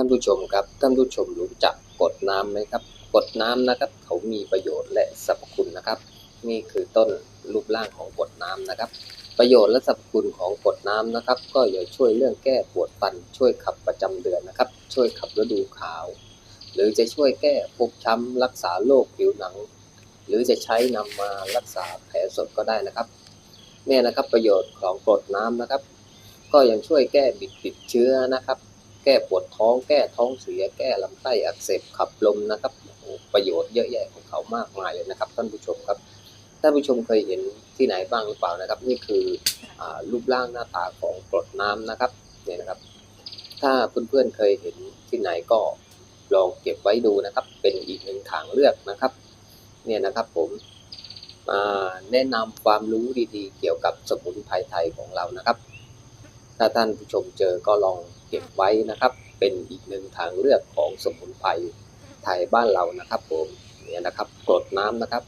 ท่านผู้ชมครับ ท่านผู้ชมรู้จักกดน้ำไหมครับ กดน้ำนะครับ เขามีประโยชน์และสรรพคุณนะครับ นี่คือต้นรูปร่างของกดน้ำนะครับ ประโยชน์และสรรพคุณของกดน้ำนะครับ ก็จะช่วยเรื่องแก้ปวดฟัน ช่วยขับประจำเดือนนะครับ ช่วยขับฤดูขาว หรือจะช่วยแก้ฟกช้ำรักษาโรคผิวหนัง หรือจะใช้นำมารักษาแผลสดก็ได้นะครับเนี่ยนะครับประโยชน์ของกรดน้ำนะครับ ก็ยังช่วยแก้บิดติดเชื้อนะครับ แก้ปวดท้อง แก้ท้องเสีย แก้ลำไส้อักเสบขับลมนะครับประโยชน์เยอะแยะของเขามากมายเลยนะครับ ท่านผู้ชมครับท่านผู้ชมเคยเห็นที่ไหนบ้างหรือเปล่านะครับ นี่คืออรูปร่างหน้าตาของกรดน้ำนะครับเนี่ยนะครับ ถ้าเพื่อนๆเคยเห็นที่ไหนก็ลองเก็บไว้ดูนะครับ เป็นอีกหนึ่งทางเลือกนะครับ เนี่ยนะครับผมมาแนะนำความรู้ดีๆ เกี่ยวกับสมุนไพรไทยของเรานะครับ ถ้าท่านผู้ชมเจอก็ลอง เก็บไว้นะครับ เป็นอีกหนึ่งทางเลือกของสมุนไพรไทยบ้านเรานะครับผมเนี่ยนะครับกรดน้ำนะครับ